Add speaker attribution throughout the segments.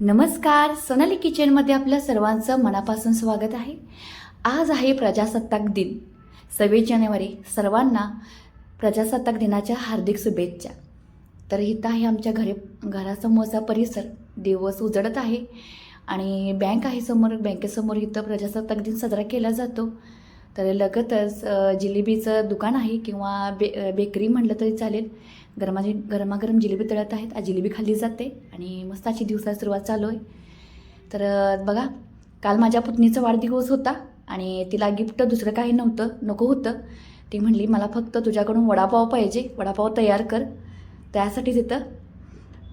Speaker 1: नमस्कार सोनाली किचनमध्ये आपल्या सर्वांचं मनापासून स्वागत आहे. आज आहे प्रजासत्ताक दिन. सव्वीस जानेवारी सर्वांना प्रजासत्ताक दिनाच्या हार्दिक शुभेच्छा. तर इथं आहे आमच्या घरी घरासमोरचा परिसर. दिवस उजळत आहे आणि बँक आहे समोर बँकेसमोर इथं प्रजासत्ताक दिन साजरा केला जातो. तर लगतच जिलेबीचं दुकान आहे किंवा बे बेकरी म्हटलं तरी चालेल. गरमाजी गरमागरम जिलेबी तळत आहेत. आज जिलेबी खाल्ली जाते आणि मस्त अशी दिवसाची सुरुवात चालू आहे. तर बघा काल माझ्या पुतणीचा वाढदिवस होता आणि तिला गिफ्ट दुसरं काही नव्हतं नको होतं. ती म्हणली मला फक्त तुझ्याकडून वडापाव पाहिजे वडापाव तयार कर. त्यासाठी तिथं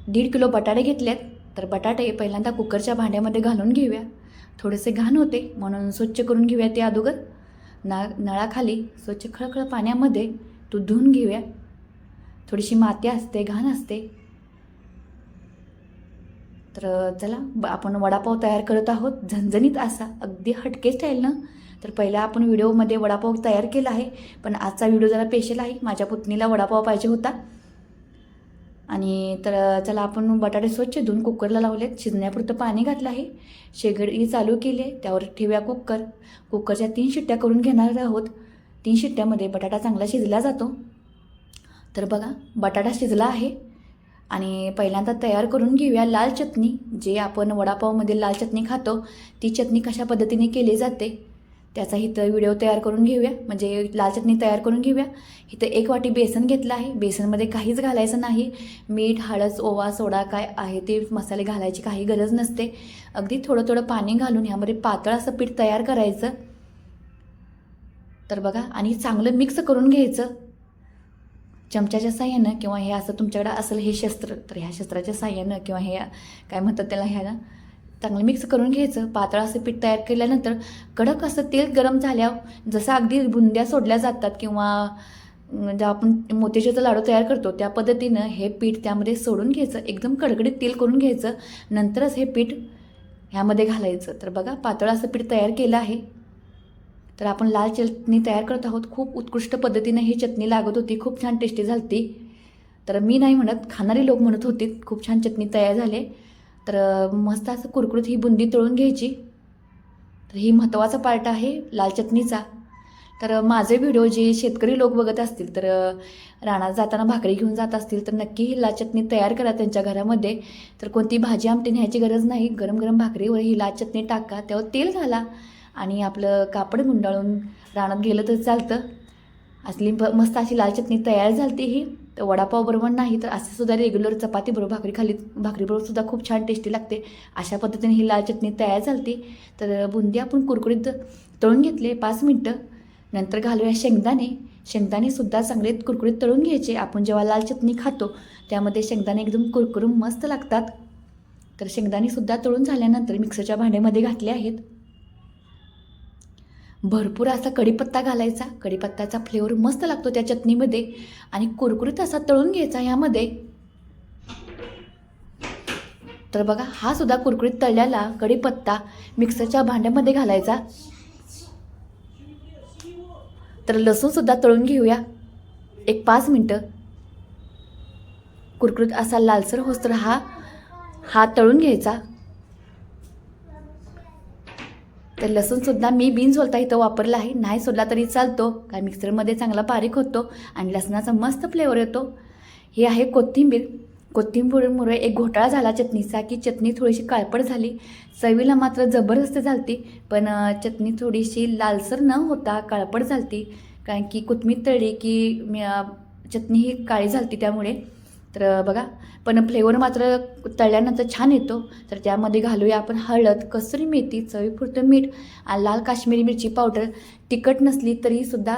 Speaker 1: दीड किलो बटाटे घेतलेत. तर बटाटे पहिल्यांदा कुकरच्या भांड्यामध्ये घालून घेऊया. थोडेसे घाण होते म्हणून स्वच्छ करून घेऊया ते अगोदर. ना नळाखाली स्वच्छ खळखळ पाण्यामध्ये तू धुवून घेऊया. थोडीशी माती असते घाण असते. तर चला ब- आपण वडापाव तयार करत आहोत. झणझणीत असा अगदी हटके स्टाईलनं तर पहिला आपण व्हिडिओमध्ये वडापाव तयार केला आहे. पण आजचा व्हिडिओ जरा स्पेशल आहे. माझ्या पुतणीला वडापाव पाहिजे होता. आणि तर चला आपण बटाटे स्वच्छ धुवून कुकरला लावलेत. शिजण्यापुरतं पाणी घातलं आहे. शेगडी चालू केली आहे. त्यावर ठेवूया कुकर. कुकरच्या तीन शिट्ट्या करून घेणार आहोत. तीन शिट्ट्यामध्ये बटाटा चांगला शिजला जातो. तर बघा बटाटा शिजला आहे. आणि पहिल्यांदा तयार करून घेऊया लाल चटणी. जे आपण वडापावमध्ये लाल चटणी खातो ती चटणी कशा पद्धतीने केली जाते त्याचा इथं व्हिडिओ तयार करून घेऊया. म्हणजे लाल चटणी तयार करून घेऊया. इथं एक वाटी बेसन घेतलं आहे. बेसनमध्ये काहीच घालायचं नाही. मीठ हळद ओवा सोडा काय आहे ते मसाले घालायची काही गरज नसते. अगदी थोडं थोडं पाणी घालून ह्यामध्ये पातळ असं पीठ तयार करायचं. तर बघा आणि चांगलं मिक्स करून घ्यायचं. चमच्याच्या साह्यानं किंवा हे असं तुमच्याकडे असेल हे शस्त्र तर ह्या शस्त्राच्या साह्यानं किंवा हे काय म्हणतात त्याला ह्याला? चांगलं मिक्स करून घ्यायचं. पातळ असं पीठ तयार केल्यानंतर कडक असं तेल गरम झाल्यावर जसं अगदी बुंद्या सोडल्या जातात किंवा ज्या आपण मोतीचूरचा लाडू तयार करतो त्या पद्धतीनं हे पीठ त्यामध्ये सोडून घ्यायचं. एकदम कडकडीत तेल करून घ्यायचं. नंतरच हे पीठ ह्यामध्ये घालायचं. तर बघा पातळ असं पीठ तयार केलं आहे. तर आपण लाल चटणी तयार करत आहोत. खूप उत्कृष्ट पद्धतीने ही चटणी लागत होती. खूप छान टेस्टी झालती. तर मी नाही म्हणत खाणारी लोक म्हणत होती खूप छान चटणी तयार झाले. तर मस्त असं कुरकुरीत ही बुंदी तळून घ्यायची. तर ही महत्त्वाचा पार्ट आहे लाल चटणीचा. तर माझे व्हिडिओ जे शेतकरी लोक बघत असतील तर रानात जाताना भाकरी घेऊन जात असतील तर नक्की ही लाल चटणी तयार करा त्यांच्या घरामध्ये. तर कोणती भाजी आमटी न्यायची गरज नाही. गरम गरम भाकरीवर ही लाल चटणी टाका. त्यावर तेल घाला. आणि आपलं कापड गुंडाळून रानात गेलं तर चालतं. असली ब- मस्त अशी लाल चटणी तयार झाली ही. तर वडापाव बरोबर नाही तर असं सुद्धा रेग्युलर चपाती बरोबर भाकरी खाली भाकरीबरोबर सुद्धा खूप छान टेस्टी लागते. अशा पद्धतीने ही लाल चटणी तयार झाली तर बुंदी आपण कुरकुरीत तळून घेतले पाच मिनटं. नंतर घालूया शेंगदाणे. शेंगदाणेसुद्धा चांगले कुरकुरीत तळून घ्यायचे. आपण जेव्हा लाल चटणी खातो त्यामध्ये शेंगदाणे एकदम कुरकुरून मस्त लागतात. तर शेंगदाणेसुद्धा तळून झाल्यानंतर मिक्सरच्या भांड्यामध्ये घातले आहेत. भरपूर असा कढीपत्ता घालायचा. कढीपत्त्याचा फ्लेवर मस्त लागतो त्या चटणीमध्ये. आणि कुरकुरीत असा तळून घ्यायचा ह्यामध्ये तर बघा हा सुद्धा कुरकुरीत तळल्याला कढीपत्ता मिक्सरच्या भांड्यामध्ये घालायचा. तर लसूणसुद्धा तळून घेऊया. एक पाच मिनटं. कुरकुरीत असा लालसर होस्तर हा हा तळून घ्यायचा. तर लसूणसुद्धा मी बिन सोलता इथं वापरला आहे. नाही सोडला तरी चालतो. कारण मिक्सरमध्ये चांगला बारीक होतो आणि लसणाचा मस्त फ्लेवर येतो. हे आहे कोथिंबीर. कोथिंबीरमुळे एक घोटाळा झाला चटणीचा की चटणी थोडीशी काळपट झाली. चवीला मात्र जबरदस्त झालती. पण चटणी थोडीशी लालसर न होता काळपट झालती. कारण की कोथमीर तळली की चटणी ही काळी झालती त्यामुळे. तर बघा पण फ्लेवर मात्र तळल्यानंतर छान येतो. तर त्यामध्ये घालूया आपण हळद कसुरी मेथी चवीपुरतं मीठ आणि लाल काश्मीरी मिरची पावडर. तिखट नसली तरीसुद्धा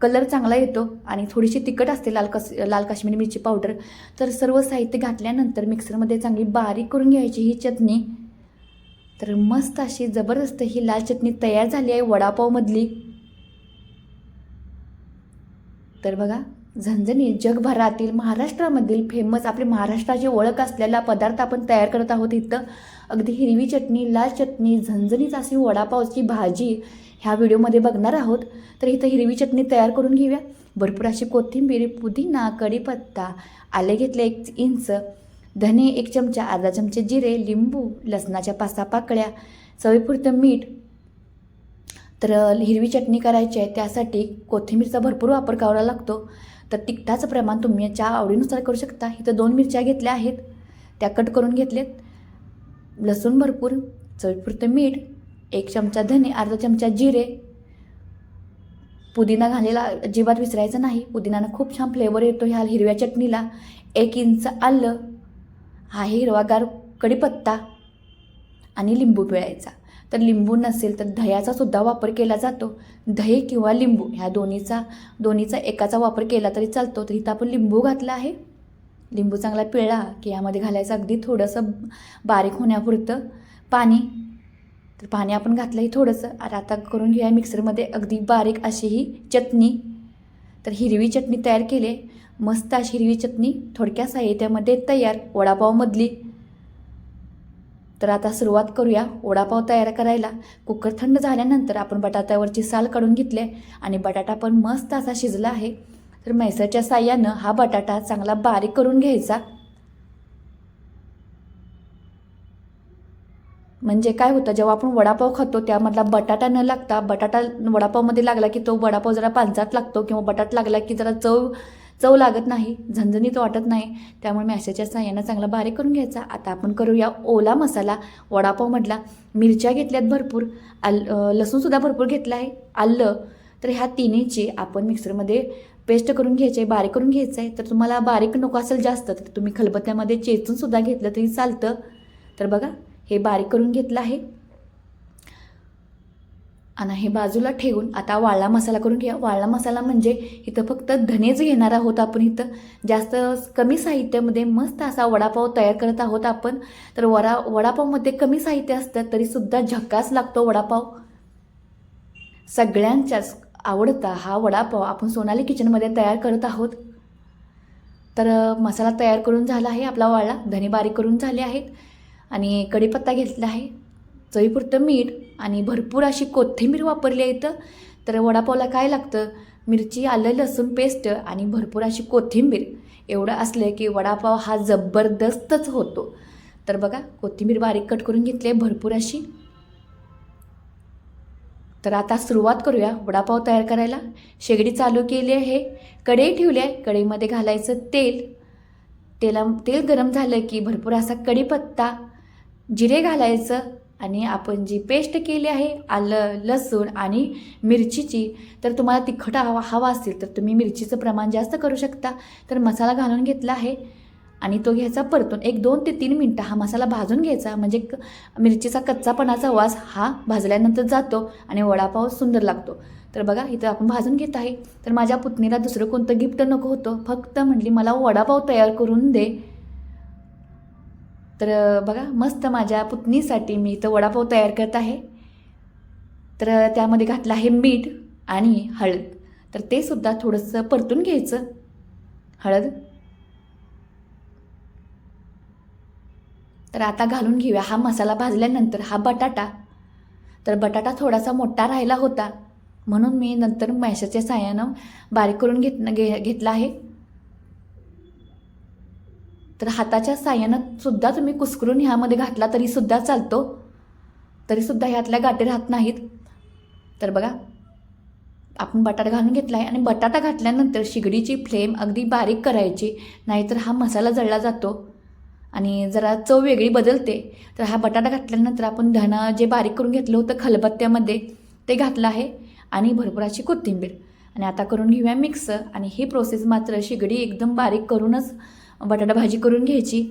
Speaker 1: कलर चांगला येतो आणि थोडीशी तिखट असते लाल कस लाल काश्मीरी मिरची पावडर. तर सर्व साहित्य घातल्यानंतर मिक्सरमध्ये चांगली बारीक करून घ्यायची ही चटणी. तर मस्त अशी जबरदस्त ही लाल चटणी तयार झाली आहे वडापावमधली. तर बघा झणझणी जगभरातील महाराष्ट्रामधील फेमस आपली महाराष्ट्राची ओळख असलेला पदार्थ आपण तयार करत आहोत इथं. अगदी हिरवी चटणी लाल चटणी झणझणीच अशी वडापावची भाजी ह्या व्हिडिओमध्ये बघणार आहोत. तर इथं हिरवी चटणी तयार करून घेऊया. भरपूर अशी कोथिंबीर पुदिना कढीपत्ता आले घेतले एक इंच धने एक चमचा अर्धा चमचे जिरे लिंबू लसणाच्या पाच पाकळ्या चवीपुरतं मीठ तर हिरवी चटणी करायची आहे त्यासाठी कोथिंबीरचा भरपूर वापर करावा लागतो. तर तिखटाचं प्रमाण तुम्ही याच्या आवडीनुसार करू शकता. इथं दोन मिरच्या घेतल्या आहेत. त्या कट करून घेतलेत. लसूण भरपूर चवीपुरतं मीठ एक चमचा धने अर्धा चमचा जिरे. पुदिना घालेला अजिबात विसरायचं नाही. पुदिनानं खूप छान फ्लेवर येतो ह्या हिरव्या चटणीला. एक इंच आलं. हा हिरवागार कढीपत्ता आणि लिंबू पिळायचा. तर लिंबू नसेल तर दह्याचा सुद्धा वापर केला जातो. दही किंवा लिंबू ह्या दोन्हीचा दोन्हीचा एकाचा वापर केला तरी चालतो. तर इथं आपण लिंबू घातला आहे. लिंबू चांगला पिळला की यामध्ये घालायचं अगदी थोडंसं बारीक होण्यापुरतं पाणी. तर पाणी आपण घातलंही थोडंसं. आणि आता करून घेऊया मिक्सरमध्ये अगदी बारीक अशी ही चटणी. तर हिरवी चटणी तयार केली मस्त अशी हिरवी चटणी थोडक्या साहित्यामध्ये तयार. वडापावमधली. तर आता सुरुवात करूया. वडापाव तयार करायला. कुकर थंड झाल्यानंतर आपण बटाट्यावरची साल काढून घेतली आहे आणि बटाटा पण मस्त असा शिजला आहे. तर मैसरच्या साह्यानं हा बटाटा चांगला बारीक करून घ्यायचा. म्हणजे काय होतं जेव्हा आपण वडापाव खातो त्यामधला बटाटा न लागता बटाटा वडापावमध्ये लागला की तो वडापाव जरा पांचात लागतो किंवा बटाट लागला की जरा चव चव लागत नाही झणझणीत वाटत नाही. त्यामुळे मॅशाच्या साह्यानं चांगला बारीक करून घ्यायचा. आता आपण करूया ओला मसाला. वडापाव म्हटला मिरच्या घेतल्यात भरपूर. आल लसूणसुद्धा भरपूर घेतला आहे. आलं. तर ह्या तिन्हीची आपण मिक्सरमध्ये पेस्ट करून घ्यायची आहे बारीक करून घ्यायचं. आहे तर तुम्हाला बारीक नको असेल जास्त तर तुम्ही खलबत्त्यामध्ये चेचूनसुद्धा घेतलं तरी चालतं. तर बघा हे बारीक करून घेतलं आहे. आणि हे बाजूला ठेवून आता वाळला मसाला करून घ्या. वाळला मसाला म्हणजे इथं फक्त धनेच घेणार आहोत आपण इथं. जास्त कमी साहित्यामध्ये मस्त असा वडापाव तयार करत आहोत आपण. तर वडा वडापावमध्ये कमी साहित्य असतं तरीसुद्धा झक्कास लागतो वडापाव. सगळ्यांच्याच आवडता हा वडापाव आपण सोनाली किचनमध्ये तयार करत आहोत. तर मसाला तयार करून झाला आहे आपला वाळला. धने बारीक करून झाले आहेत. आणि कढीपत्ता घेतला आहे. चवीपुरतं मीठ आणि भरपूर अशी कोथिंबीर वापरली आहे इथं. तर वडापावला काय लागतं? मिरची आलं लसूण पेस्ट आणि भरपूर अशी कोथिंबीर. एवढं असलं की वडापाव हा जबरदस्तच होतो. तर बघा कोथिंबीर बारीक कट करून घेतली आहे भरपूर अशी. तर आता सुरुवात करूया वडापाव तयार करायला. शेगडी चालू केली आहे. कढई ठेवली आहे. कढईमध्ये घालायचं तेल. तेला तेल गरम झालं की भरपूर असा कढीपत्ता. जिरे घालायचं. आणि आपण जी पेस्ट केली आहे आलं लसूण आणि मिरचीची तर तुम्हाला तिखट हवा हवा असेल तर तुम्ही मिरचीचं प्रमाण जास्त करू शकता. तर मसाला घालून घेतला आहे आणि तो घ्यायचा परतून एक दोन ते तीन मिनटं हा मसाला भाजून घ्यायचा. म्हणजे क मिरचीचा कच्चापणाचा वास हा भाजल्यानंतर जातो आणि वडापाव सुंदर लागतो. तर बघा इथं आपण भाजून घेत आहे. तर माझ्या पुतणीला दुसरं कोणतं गिफ्ट नको होतं. फक्त म्हटली मला वडापाव तयार करून दे. तर बघा मस्त माझ्या पुतणीसाठी मी इथं वडापाव तयार करत आहे. तर त्यामध्ये घातलं आहे मीठ आणि हळद. तर ते सुद्धा थोडंसं परतून घ्यायचं. हळद. तर आता घालून घेऊया. हा मसाला भाजल्यानंतर हा बटाटा. तर बटाटा थोडासा मोठा राहिला होता. म्हणून मी नंतर मॅशाच्या साह्यानं बारीक करून घेत घे घेतला आहे. तर हाताच्या साह्यानं सुद्धा तुम्ही कुस्करून ह्यामध्ये घातला तरीसुद्धा चालतो. तरीसुद्धा ह्यातल्या गाठी राहत नाहीत. तर बघा आपण बटाटा घालून घेतला आहे आणि बटाटा घातल्यानंतर शिगडीची फ्लेम अगदी बारीक करायची नाहीतर हा मसाला जळला जातो. आणि जरा चव वेगळी बदलते. तर हा बटाटा घातल्यानंतर आपण धणं जे बारीक करून घेतलं होतं खलबत्त्यामध्ये ते घातलं आहे आणि भरपूर अशी कोथिंबीर. आणि आता करून घेऊया मिक्स आणि ही प्रोसेस मात्र शिगडी एकदम बारीक करूनच बटाटा भाजी करून घ्यायची.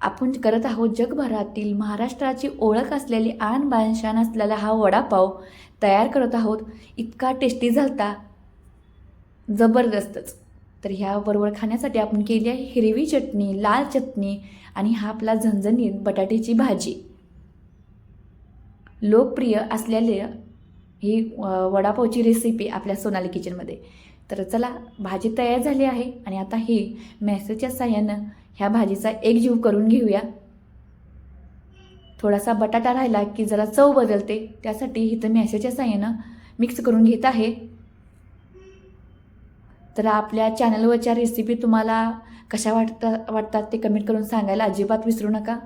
Speaker 1: आपण करत आहोत जगभरातील महाराष्ट्राची ओळख असलेली आण बाणशान असलेला हा वडापाव तयार करत आहोत. इतका टेस्टी झालता. जबरदस्तच. तर ह्याबरोबर खाण्यासाठी आपण केली आहे हिरवी चटणी लाल चटणी आणि हा आपला झणझणीत बटाट्याची भाजी. लोकप्रिय असलेले ही वडापावची रेसिपी आपल्या सोनाली किचनमध्ये तर चला भाजी तयार झाली आहे आणि आता ही मेसेजच्या साह्यानं ह्या भाजीचा एक जीव करून घेऊया. थोडासा बटाटा राहिला की जरा चव बदलते त्यासाठी इथं मॅसेच्या साह्यानं मिक्स करून घेत आहे. तर आपल्या चॅनलवरच्या रेसिपी तुम्हाला कशा वाटता वाटतात ते कमेंट करून सांगायला अजिबात विसरू नका.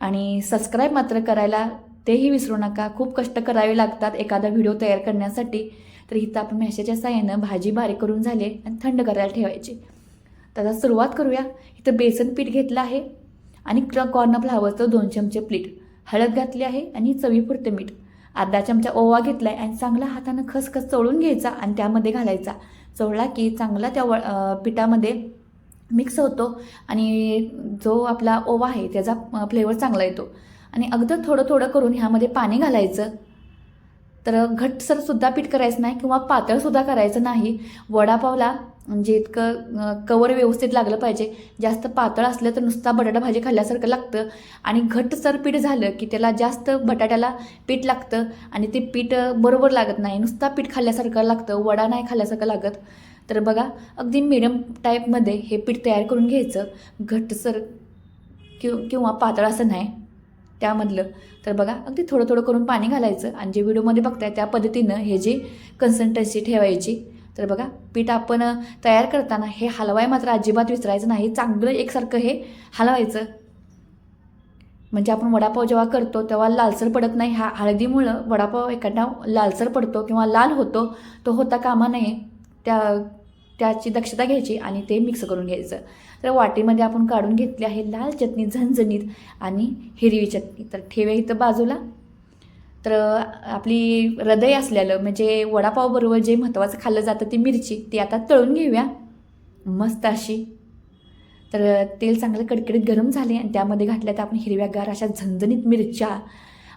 Speaker 1: आणि सबस्क्राईब मात्र करायला तेही विसरू नका. खूप कष्ट करावे लागतात एखादा व्हिडिओ तयार करण्यासाठी. तर इथं आपण मॅशेच्या साह्यानं भाजी बारीक करून झाले आणि थंड करायला ठेवायची. तर आता सुरुवात करूया. इथं बेसन पीठ घेतलं आहे आणि क कॉर्न फ्लावरचं दोन चमचे पीठ. हळद घातली आहे आणि चवीपुरते मीठ. अर्धा चमचा ओवा घेतला आहे आणि चांगला हातानं खसखस चोळून घ्यायचा आणि त्यामध्ये घालायचा. चवळला की चांगला त्या व पिठामध्ये मिक्स होतो आणि जो आपला ओवा आहे त्याचा फ्लेवर चांगला येतो. आणि अगदी थोडं थोडं करून ह्यामध्ये पाणी घालायचं. तर घटसरसुद्धा पीठ करायचं नाही किंवा पातळसुद्धा करायचं नाही. वडापावला म्हणजे इतकं कवर व्यवस्थित लागलं पाहिजे. जास्त पातळ असलं तर नुसता बटाटा भाजी खाल्ल्यासारखं लागतं. आणि घट्टसर पीठ झालं की त्याला जास्त बटाट्याला पीठ लागतं आणि ते पीठ बरोबर लागत नाही. नुसता पीठ खाल्ल्यासारखं लागतं वडा नाही खाल्ल्यासारखं लागत. तर बघा अगदी मिडियम टाईपमध्ये हे पीठ तयार करून घ्यायचं. घट्टसर किंवा पातळ असं नाही. त्यामधलं. तर बघा अगदी थोडं थोडं करून पाणी घालायचं आणि जे व्हिडिओमध्ये बघताय त्या पद्धतीनं हे जी कन्सन्टन्सी ठेवायची. तर बघा पीठ आपण तयार करताना हे हलवाय मात्र अजिबात विसरायचं नाही. चांगलं एकसारखं हे हलवायचं. म्हणजे आपण वडापाव जेव्हा करतो तेव्हा लालसर पडत नाही. हा हळदीमुळं वडापाव एखादा लालसर पडतो किंवा लाल होतो तो होता कामा नये. त्या त्याची दक्षता घ्यायची आणि ते मिक्स करून घ्यायचं. तर वाटीमध्ये आपण काढून घेतली आहे लाल चटणी झणझणीत आणि हिरवी चटणी. तर ठेव्या इथं बाजूला. तर आपली हृदय असलेलं म्हणजे वडापावबरोबर जे महत्त्वाचं खाल्लं जातं ती मिरची ती आता तळून घेऊया. मस्त अशी. तर तेल चांगलं कडकडीत गरम झाले आणि त्यामध्ये घातल्या तर आपण हिरव्यागार अशा झणझणीत मिरच्या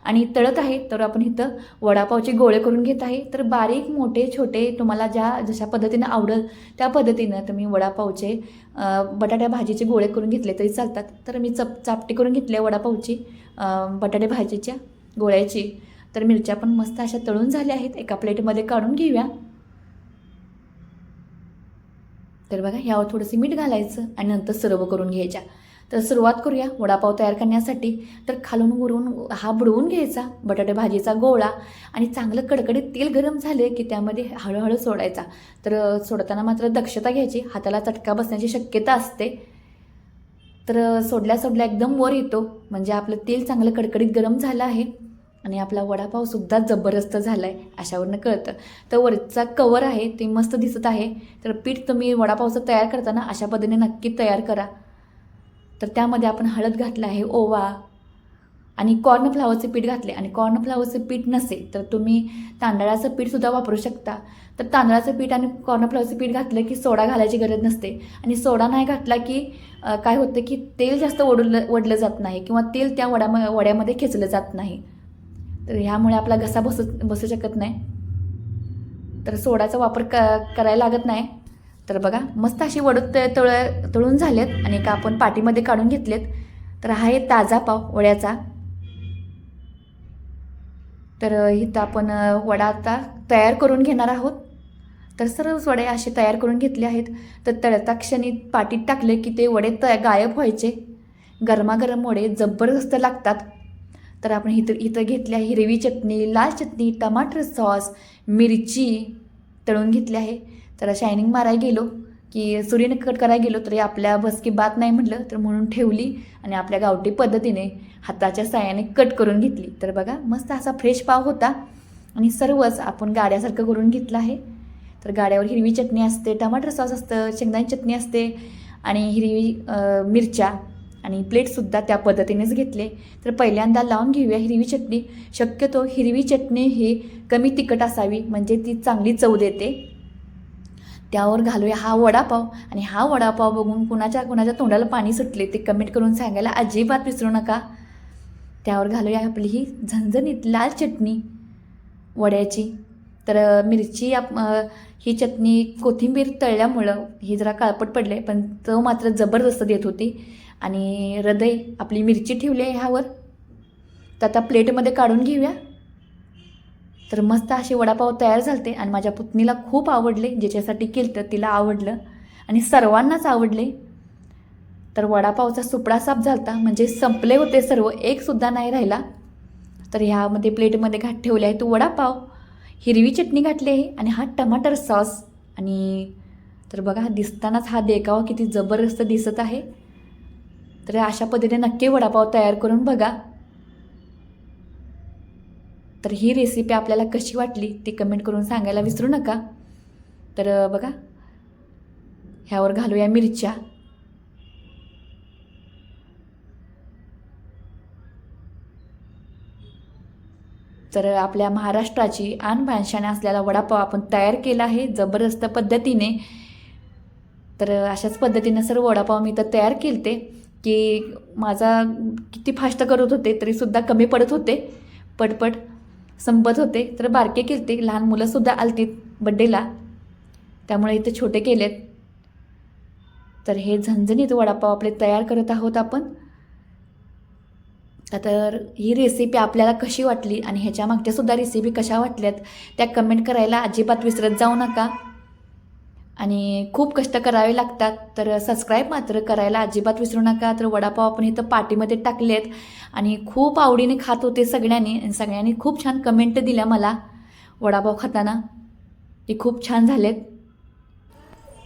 Speaker 1: आणि तळत आहे तर आपण इथं वडापावचे गोळे करून घेत आहे. तर बारीक मोठे छोटे तुम्हाला ज्या जशा पद्धतीनं आवडेल त्या पद्धतीनं तुम्ही वडापावचे बटाट्या भाजीचे गोळे करून घेतले तरी चालतात. तर मी चप चापटी करून घेतली आहे वडापावची बटाटे भाजीच्या गोळ्याची. तर मिरच्या पण मस्त अशा तळून झाल्या आहेत. एका प्लेटमध्ये काढून घेऊया. तर बघा ह्यावर थोडंसं मीठ घालायचं आणि नंतर सर्व करून घ्यायच्या. तर सुरुवात करूया. वडापाव तयार करण्यासाठी. तर खालून वरून हा बुडवून घ्यायचा. बटाटे भाजीचा गोळा आणि चांगलं कडकडीत तेल गरम झाले की त्यामध्ये हळूहळू सोडायचा. तर सोडताना मात्र दक्षता घ्यायची. हाताला चटका बसण्याची शक्यता असते. तर सोडल्या सोडल्या एकदम वर येतो. म्हणजे आपलं तेल चांगलं कडकडीत गरम झालं आहे. आणि आपला वडापावसुद्धा जबरदस्त झाला आहे अशावरनं कळतं. तर वरचा कवर आहे ते मस्त दिसत आहे. तर पीठ तुम्ही वडापावचं तयार करताना अशा पद्धतीने नक्की तयार करा. तर त्यामध्ये आपण हळद घातलं आहे ओवा आणि कॉर्नफ्लावरचे पीठ घातले आणि कॉर्नफ्लावरचं पीठ नसेल तर तुम्ही तांदळाचं पीठसुद्धा वापरू शकता. तर तांदळाचं पीठ आणि कॉर्नफ्लावरचं पीठ घातलं की सोडा घालायची गरज नसते. आणि सोडा नाही घातला की काय होतं की तेल जास्त ओढलं ओढलं जात नाही किंवा तेल त्या वड्या वड्यामध्ये खेचलं जात नाही. तर ह्यामुळे आपला घसा बसू बसू शकत नाही. तर सोडाचा वापर क करायला लागत नाही. तर बघा मस्त अशी वडूत तळ तळून झालेत आणि एका आपण पाटीमध्ये काढून घेतलेत. तर हा आहे ताजा पाव वड्याचा. तर इथं आपण वडा आता तयार करून घेणार आहोत. तर सर्व वडे असे तयार करून घेतले आहेत. तर तळता क्षणी पाटीत टाकले की ते वडे त गायब व्हायचे. गरमागरम वडे जबरदस्त लागतात. तर आपण इथं इथं घेतली आहे हिरवी चटणी लाल चटणी टमाटर सॉस मिरची तळून घेतली आहे. तर शायनिंग मारायला गेलो की सूर्यने कट करायला गेलो तरी आपल्या भसकी बात नाही म्हटलं तर म्हणून ठेवली आणि आपल्या गावठी पद्धतीने हाताच्या साह्याने कट करून घेतली. तर बघा मस्त असा फ्रेश पाव होता आणि सर्वच आपण गाड्यासारखं करून घेतलं आहे. तर गाड्यावर हिरवी चटणी असते टमाटर सॉस असतं शेंगदाणी चटणी असते आणि हिरवी मिरच्या आणि प्लेटसुद्धा त्या पद्धतीनेच घेतले. तर पहिल्यांदा लावून घेऊया हिरवी चटणी. शक्यतो हिरवी चटणी ही कमी तिखट असावी म्हणजे ती चांगली चव देते. त्यावर घालूया हा वडापाव. आणि हा वडापाव बघून कुणाच्या कुणाच्या तोंडाला पाणी सुटले ते कमेंट करून सांगायला अजिबात विसरू नका. त्यावर घालूया आपली ही झणझणीत लाल चटणी वड्याची. तर मिरची आप ही चटणी कोथिंबीर तळल्यामुळं ही जरा काळपट पडले पण चव मात्र जबरदस्त देत होती. आणि हृदय आपली मिरची ठेवली आहे ह्यावर. तर आता प्लेटमध्ये काढून घेऊया. तर मस्त असे वडापाव तयार झालते आणि माझ्या पुतणीला खूप आवडले ज्याच्यासाठी केलं तर तिला आवडलं आणि सर्वांनाच आवडले. तर वडापावचा सुपडा साफ झालता म्हणजे संपले होते सर्व एकसुद्धा नाही राहिला. तर ह्यामध्ये प्लेटमध्ये घाट ठेवले आहे तो वडापाव. हिरवी चटणी घातली आहे आणि हा टमाटर सॉस. आणि तर बघा दिसतानाच हा देखावा किती जबरदस्त दिसत आहे. तर अशा पद्धतीने नक्की वडापाव तयार करून बघा. तर ही रेसिपी आपल्याला कशी वाटली ती कमेंट करून सांगायला विसरू नका. तर बघा. ह्यावर घालूया मिरच्या. तर आपल्या महाराष्ट्राची आणबाणशाने असलेला वडापाव आपण तयार केला आहे जबरदस्त पद्धतीने. तर अशाच पद्धतीनं सर्व वडापाव मी तर तयार केलते. की माझा किती फास्ट करत होते तरीसुद्धा कमी पडत होते. पटपट संपत होते तर बारके केलते. लहान मुलंसुद्धा आलतीत बड्डेला त्यामुळे इथे छोटे केलेत. तर हे झणझणीत वडापाव आपले तयार करत आहोत आपण. तर ही रेसिपी आपल्याला कशी वाटली आणि ह्याच्या मागच्यासुद्धा रेसिपी कशा वाटल्यात त्या कमेंट करायला अजिबात विसरत जाऊ नका. आणि खूप कष्ट करावे लागतात. तर सबस्क्राईब मात्र करायला अजिबात विसरू नका. तर वडापाव आपण इथं पाटीमध्ये टाकलेत. आणि खूप आवडीने खात होते सगळ्यांनी. आणि सगळ्यांनी खूप छान कमेंट दिल्या मला वडापाव खाताना. ते खूप छान झालेत.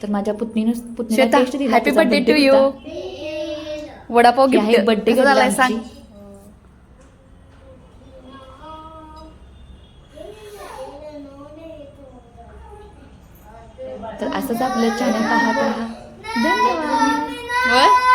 Speaker 1: तर माझ्या पुतणीनं टेस्ट दिला
Speaker 2: happy birthday to you. Vada pav gift झालाय
Speaker 1: आमची.
Speaker 2: सांग?
Speaker 1: तर असंच आपलं चॅनल पाहत राहा. धन्यवाद.